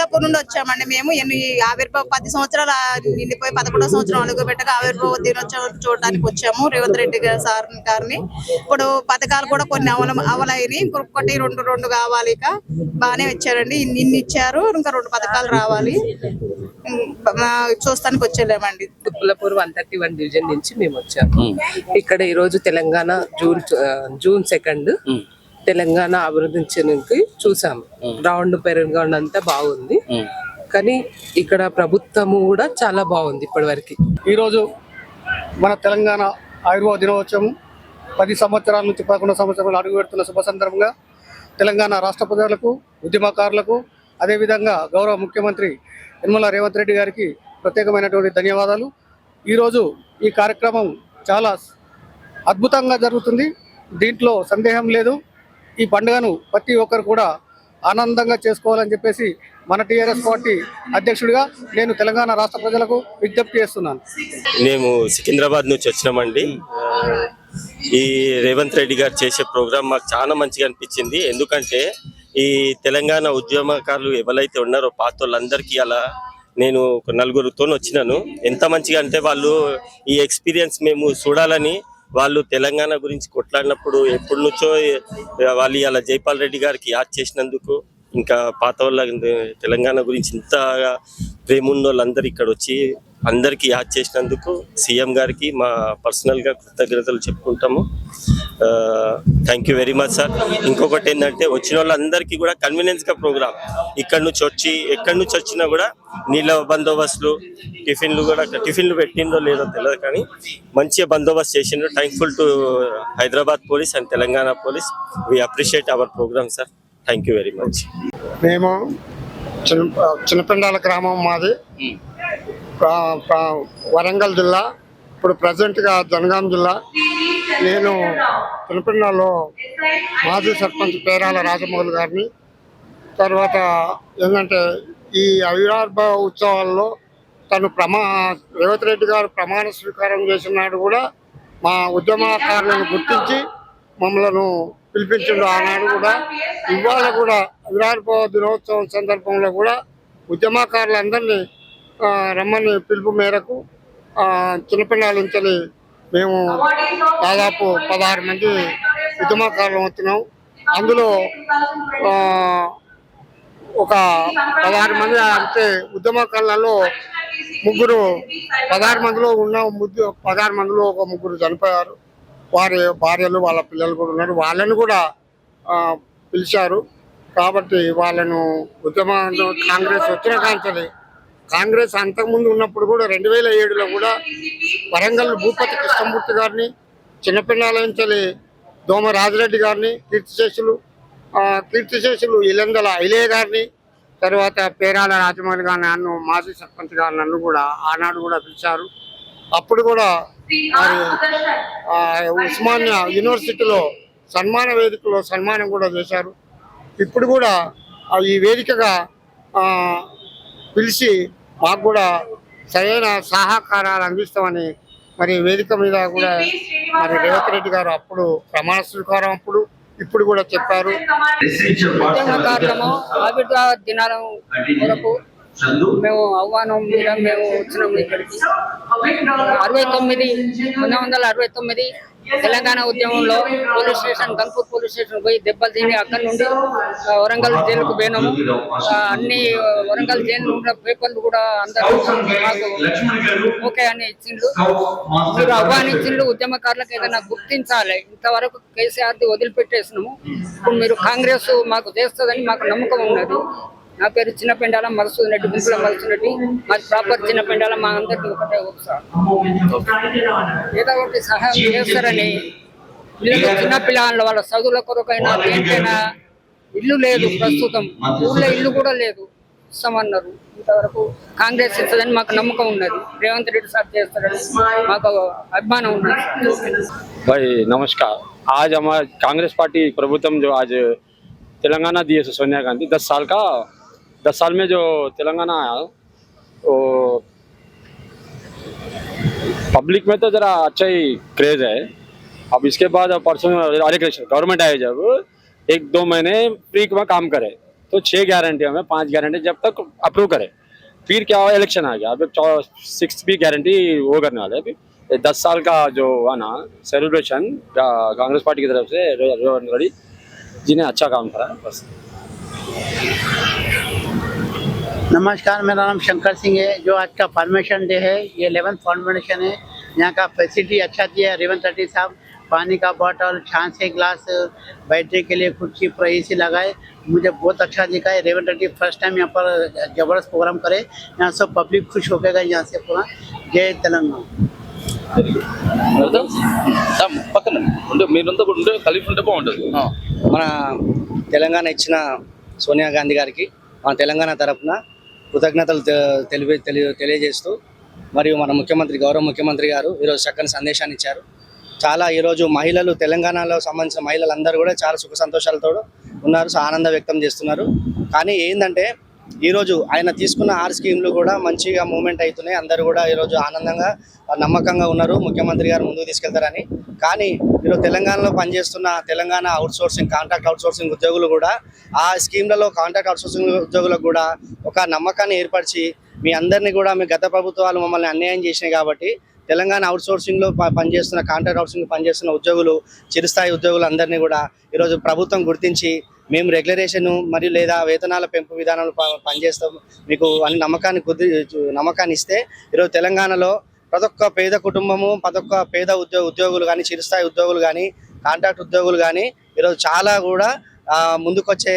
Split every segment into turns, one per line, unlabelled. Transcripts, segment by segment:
కిడ్లాపూర్ నుండి వచ్చామండి మేము. ఎన్ని ఆవిర్భావ పది సంవత్సరాలు నిండిపోయి పదకొండో సంవత్సరం అడుగు పెట్టగా ఆవిర్భావ దినోత్సవం చూడడానికి వచ్చాము రేవంత్ రెడ్డి గారి సార్ గారిని. ఇప్పుడు పథకాలు కూడా కొన్ని అవల అవలైనవి ఇంకొకటి రెండు రెండు కావాలి ఇక. బాగానే ఇచ్చారండి. ఇన్ని ఇన్ని ఇచ్చారు. ఇంకా రెండు పథకాలు రావాలి. చూస్తానికి వచ్చేలేమండి.
తుప్పులపూర్ వన్ థర్టీ వన్ డివిజన్ నుంచి మేము వచ్చాము. ఇక్కడ ఈ రోజు Telangana June June second Telangana అభివృద్ధించడానికి చూసాము. గ్రౌండ్ పెరుగౌండ్ అంతా బాగుంది. కానీ ఇక్కడ ప్రభుత్వము కూడా చాలా బాగుంది ఇప్పటి వరకు
ఈరోజు మన తెలంగాణ ఆయుర్వేద దినోత్సవం పది సంవత్సరాల నుంచి పదకొండు సంవత్సరాలు అడుగు పెడుతున్న శుభ సందర్భంగా తెలంగాణ రాష్ట్ర ప్రజలకు ఉద్యమకారులకు అదేవిధంగా గౌరవ ముఖ్యమంత్రి యనమల రేవంత్ రెడ్డి గారికి ప్రత్యేకమైనటువంటి ధన్యవాదాలు. ఈరోజు ఈ కార్యక్రమం చాలా అద్భుతంగా జరుగుతుంది. దీంట్లో సందేహం లేదు. ఈ పండుగను ప్రతి ఒక్కరు కూడా ఆనందంగా చేసుకోవాలని చెప్పేసి మన టీఆర్ఎస్ పార్టీ అధ్యక్షుడిగా నేను తెలంగాణ రాష్ట్ర ప్రజలకు విజ్ఞప్తి చేస్తున్నాను.
మేము సికింద్రాబాద్ నుంచి వచ్చినామండి. ఈ రేవంత్ రెడ్డి గారు చేసే ప్రోగ్రాం మాకు చాలా మంచిగా అనిపించింది. ఎందుకంటే ఈ తెలంగాణ ఉద్యమకారులు ఎవరైతే ఉన్నారో పాత వాళ్ళందరికీ అలా నేను ఒక నలుగురితో వచ్చినాను. ఎంత మంచిగా అంటే వాళ్ళు ఈ ఎక్స్పీరియన్స్ మేము చూడాలని వాళ్ళు తెలంగాణ గురించి కొట్లాడినప్పుడు ఎప్పటి నుంచో వాళ్ళు అలా జైపాల్ రెడ్డి గారికి యాద్ చేసినందుకు ఇంకా పాత వాళ్ళ తెలంగాణ గురించి ఇంతగా ప్రేమ ఉన్న వాళ్ళందరూ ఇక్కడ వచ్చి అందరికీ యాద్ చేసినందుకు సీఎం గారికి మా పర్సనల్గా కృతజ్ఞతలు చెప్పుకుంటాము. Thank you very much sir ఇంకొకటి ఏంటంటే వచ్చిన వాళ్ళందరికీ కూడా కన్వీనియన్స్గా ప్రోగ్రామ్ ఇక్కడ నుంచి వచ్చి ఎక్కడి నుంచి వచ్చినా కూడా నీళ్ళ బందోబస్తులు టిఫిన్లు కూడా టిఫిన్లు పెట్టిందో లేదో తెలియదు కానీ మంచిగా బందోబస్తు చేసిండ్రు. Thankful to Hyderabad police and Telangana police we appreciate our programme sir thank you very much
మేము చిన్న చిన్నపిండాల గ్రామం మాది. ప్ర- వరంగల్ జిల్లా ఇప్పుడు ప్రజెంట్గా జనగాం జిల్లా. నేను చిన్నపిండాలో మాజీ సర్పంచ్ పేరాల రాజమౌళి గారిని. తర్వాత ఏంటంటే ఈ అవిరార్భ ఉత్సవాల్లో తను ప్రమా రేవంత్ రెడ్డి గారు ప్రమాణ స్వీకారం చేసినాడు కూడా మా ఉద్యమకారులను గుర్తించి మమ్మలను పిలిపించిండు. ఆనాడు కూడా ఇవాళ కూడా అవిరార్భ దినోత్సవం సందర్భంలో కూడా ఉద్యమకారులందరినీ రమ్మని పిలుపు మేరకు ఆ, చిన్నపిల్లల నుంచి మేము దాదాపు పదహారు మంది ఉద్యమకారులు వచ్చినాం అందులో ఒక పదహారు మంది అంటే ఉద్యమకారులలో ముగ్గురు పదహారు మందిలో ఉన్న ముద్దు పదహారు మందిలో ఒక ముగ్గురు చనిపోయారు. వారి భార్యలు వాళ్ళ పిల్లలు కూడా ఉన్నారు. వాళ్ళని కూడా పిలిచారు. కాబట్టి వాళ్ళను ఉద్యమ కాంగ్రెస్ వచ్చిన కాంచలే కాంగ్రెస్ అంతకుముందు ఉన్నప్పుడు కూడా రెండు వేల ఏడులో కూడా వరంగల్ భూపతి కృష్ణమూర్తి గారిని చిన్నపిల్లల నుంచి దోమ రాజిరెడ్డి గారిని కీర్తిశేషులు కీర్తిశేషులు ఇలందల ఐలే గారిని తర్వాత పేరాల రాజమౌళి గారిని నన్ను మాజీ సర్పంచ్ గారు నన్ను కూడా ఆనాడు కూడా పిలిచారు. అప్పుడు కూడా మరి ఉస్మానియా యూనివర్సిటీలో సన్మాన వేదికలో సన్మానం కూడా చేశారు. ఇప్పుడు కూడా ఈ వేదికగా పిలిచి మాకు కూడా సరైన సహకారాలు అందిస్తామని మరి వేదిక మీద కూడా మరి రేవంత్ రెడ్డి గారు అప్పుడు ప్రమాణ స్వీకారం అప్పుడు ఇప్పుడు కూడా చెప్పారు.
ఆవిర్భావ దినాల మేము ఆహ్వానం మీద మేము వచ్చినాము ఇక్కడికి. అరవై తొమ్మిది పంతొమ్మిది వందల అరవై తొమ్మిది తెలంగాణ ఉద్యమంలో police station Ganpur police station పోయి దెబ్బలు తిని అక్కడి నుండి వరంగల్ జైలుకు పోయినాము. అన్ని వరంగల్ జైలు ఉన్న పేపర్లు కూడా అందరూ మాకు ఓకే అని ఇచ్చిండ్రు. మీరు ఆహ్వానించిండ్రు ఉద్యమకారులకు ఏదైనా గుర్తించాలి. ఇంతవరకు కేసీఆర్ది వదిలిపెట్టేసినాము. ఇప్పుడు మీరు కాంగ్రెస్ మాకు చేస్తుందని మాకు నమ్మకం ఉన్నది. నా పేరు చిన్నపెండాల మధుసూదన్ రెడ్డి గుంపుల మధుసూదన్ రెడ్డి మాది ప్రాపర్ చిన్నపెండాల మా అందరికి ఒకటే ఒకసారి ఏదో ఒకటి సహాయం చేస్తారని పిల్లలు చిన్న పిల్లల వాళ్ళ చదువుల కొరకైనా దేనికైనా ఇల్లు లేదు ప్రస్తుతం ఊళ్ళో ఇల్లు కూడా లేదు ఇస్తామన్నారు ఇంతవరకు కాంగ్రెస్ ఇస్తుందని మాకు నమ్మకం ఉన్నది రేవంత్ రెడ్డి సార్ చేస్తారని మాకు అభిమానం ఉన్నది
भाई नमस्कार आज हमारा कांग्रेस पार्टी प्रभुत्व जो आज तेलंगाना दिए से सोनिया गांधी दस साल का दस साल में जो तेलंगाना आया वो पब्लिक में तो जरा अच्छा ही क्रेज है। अब इसके बाद अब परसों हरे गवर्नमेंट आए जब, एक दो महीने फ्री में काम करे तो छह गारंटी हमें, पाँच गारंटी जब तक अप्रूव करे। फिर क्या हुआ इलेक्शन आ गया। अभी सिक्स भी गारंटी वो करने वाले अभी। दस साल का जो है ना सेलिब्रेशन कांग्रेस पार्टी की तरफ़ से, रे- रेवंत रेड्डी जिन्हें अच्छा काम करा, बस।
नमस्कार मेरा नाम शंकर सिंह है जो आज का फॉर्मेशन डे है ये इलेवन फॉर्मेशन है यहाँ का फैसिलिटी अच्छा दिया है रेवंत रेड्डी साहब पानी का बॉटल छाछ के गिलास बैठने के लिए कुर्सी पर ए सी लगाए मुझे बहुत अच्छा दिखा है रेवंत रेड्डी फर्स्ट टाइम यहाँ पर जबरदस्त प्रोग्राम करे यहाँ सब पब्लिक खुश होकर गए यहाँ से पूरा जय तेलंगाना
పక్కన ఉంటే మీరంతా కూడా ఉంటే కలిపి ఉంటే బాగుంటుంది
ఆ, మన తెలంగాణ ఇచ్చిన సోనియా గాంధీ గారికి మన తెలంగాణ తరఫున కృతజ్ఞతలు తె- తెలియ తెలియజేస్తూ మరియు మన ముఖ్యమంత్రి గౌరవ ముఖ్యమంత్రి గారు ఈరోజు చక్కని సందేశాన్ని ఇచ్చారు. చాలా ఈరోజు మహిళలు తెలంగాణలో సంబంధించిన మహిళలందరూ కూడా చాలా సుఖ సంతోషాలతో ఉన్నారు సో ఆనందం వ్యక్తం చేస్తున్నారు. కానీ ఏంటంటే ఈరోజు ఆయన తీసుకున్న ఆరు స్కీమ్లు కూడా మంచిగా మూమెంట్ అవుతున్నాయి. అందరూ కూడా ఈరోజు ఆనందంగా నమ్మకంగా ఉన్నారు. ముఖ్యమంత్రి గారు ముందుకు తీసుకెళ్తారని. కానీ ఈరోజు తెలంగాణలో పనిచేస్తున్న Telangana outsourcing contract outsourcing ఉద్యోగులు కూడా ఆ స్కీమ్లలో కాంట్రాక్ట్ అవుట్ సోర్సింగ్ ఉద్యోగులకు కూడా ఒక నమ్మకాన్ని ఏర్పరిచి మీ అందరినీ కూడా మీ గత ప్రభుత్వాలు మమ్మల్ని అన్యాయం చేసినాయి కాబట్టి తెలంగాణ అవుట్సోర్సింగ్లో పనిచేస్తున్న కాంట్రాక్ట్ అవుట్సోర్సింగ్ పనిచేస్తున్న ఉద్యోగులు చిరుస్థాయి ఉద్యోగులు అందరినీ కూడా ఈరోజు ప్రభుత్వం గుర్తించి మేము రెగ్యులరేషన్ మరియు లేదా వేతనాల పెంపు విధానంలో ప- పనిచేస్తాం మీకు అని నమ్మకాన్ని కుదిరి నమ్మకాన్ని ఇస్తే ఈరోజు తెలంగాణలో ప్రతి ఒక్క పేద కుటుంబము ప్రతి ఒక్క పేద ఉద్యోగ ఉద్యోగులు కానీ చిరుస్థాయి ఉద్యోగులు కానీ కాంట్రాక్ట్ ఉద్యోగులు కానీ ఈరోజు చాలా కూడా ముందుకొచ్చే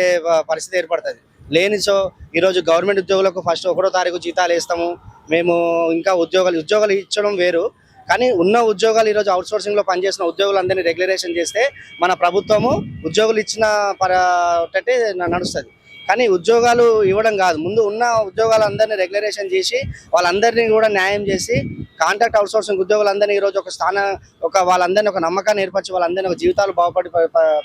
పరిస్థితి ఏర్పడుతుంది. లేని సో ఈరోజు గవర్నమెంట్ ఉద్యోగులకు ఫస్ట్ ఒకటో తారీఖు జీతాలు వేస్తాము. మేము ఇంకా ఉద్యోగాలు ఉద్యోగాలు ఇచ్చడం వేరు. కానీ ఉన్న ఉద్యోగాలు ఈరోజు అవుట్ సోర్సింగ్ పనిచేసిన ఉద్యోగులందరినీ రెగ్యులేషన్ చేస్తే మన ప్రభుత్వము ఉద్యోగులు ఇచ్చిన పర నడుస్తుంది. కానీ ఉద్యోగాలు ఇవ్వడం కాదు. ముందు ఉన్న ఉద్యోగాలందరినీ రెగ్యులరేషన్ చేసి వాళ్ళందరినీ కూడా న్యాయం చేసి కాంట్రాక్ట్ అవుట్ సోర్సింగ్ ఉద్యోగులందరినీ ఈరోజు ఒక స్థాన ఒక వాళ్ళందరినీ ఒక నమ్మకాన్ని ఏర్పరిచి వాళ్ళందరినీ ఒక జీవితాలు బాగుపడి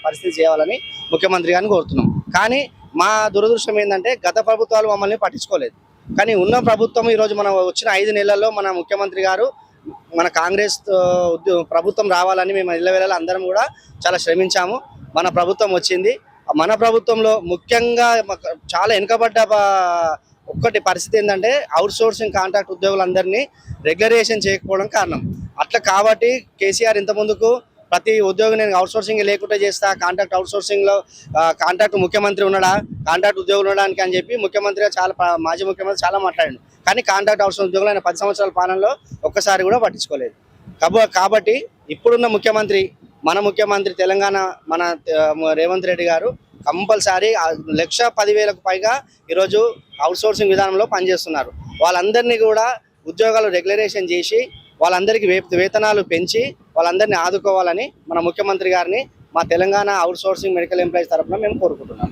పరిస్థితి చేయాలని ముఖ్యమంత్రి గారిని కోరుతున్నాం. కానీ మా దురదృష్టం ఏంటంటే గత ప్రభుత్వాలు మమ్మల్ని పట్టించుకోలేదు. కానీ ఉన్న ప్రభుత్వం ఈరోజు మనం వచ్చిన ఐదు నెలల్లో మన ముఖ్యమంత్రి గారు మన కాంగ్రెస్ ఉద్యో- ప్రభుత్వం రావాలని మేము ఇళ్ళవేళ అందరం కూడా చాలా శ్రమించాము. మన ప్రభుత్వం వచ్చింది. మన ప్రభుత్వంలో ముఖ్యంగా చాలా వెనుకబడ్డ ఒక్కటి పరిస్థితి ఏంటంటే అవుట్ సోర్సింగ్ కాంట్రాక్ట్ ఉద్యోగులందరినీ రెగ్యులరేషన్ చేయకపోవడం కారణం. అట్లా కాబట్టి కేసీఆర్ ఇంత ముందుకు ప్రతి ఉద్యోగం నేను అవుట్సోర్సింగ్ లేకుండా చేస్తా. కాంట్రాక్ట్ అవుట్సోర్సింగ్లో కాంట్రాక్ట్ ముఖ్యమంత్రి ఉన్నాడా? కాంట్రాక్ట్ ఉద్యోగులు ఉండడానికి అని చెప్పి ముఖ్యమంత్రిగా చాలా మాజీ ముఖ్యమంత్రి చాలా మాట్లాడాడు. కానీ కాంట్రాక్ట్ అవుట్ ఉద్యోగులు ఆయన పది సంవత్సరాల పాలనలో ఒక్కసారి కూడా పట్టించుకోలేదు. కాబ- కాబట్టి ఇప్పుడున్న ముఖ్యమంత్రి మన ముఖ్యమంత్రి తెలంగాణ మన రేవంత్ రెడ్డి గారు కంపల్సరీ లక్ష పదివేలకు పైగా ఈరోజు అవుట్సోర్సింగ్ విధానంలో పనిచేస్తున్నారు. వాళ్ళందరినీ కూడా ఉద్యోగాలు రెగ్యులరేషన్ చేసి వాళ్ళందరికీ వే- వేతనాలు పెంచి వాళ్ళందరినీ ఆదుకోవాలని మన ముఖ్యమంత్రి గారిని మా Telangana outsourcing medical employees తరఫున మేము కోరుకుంటున్నాం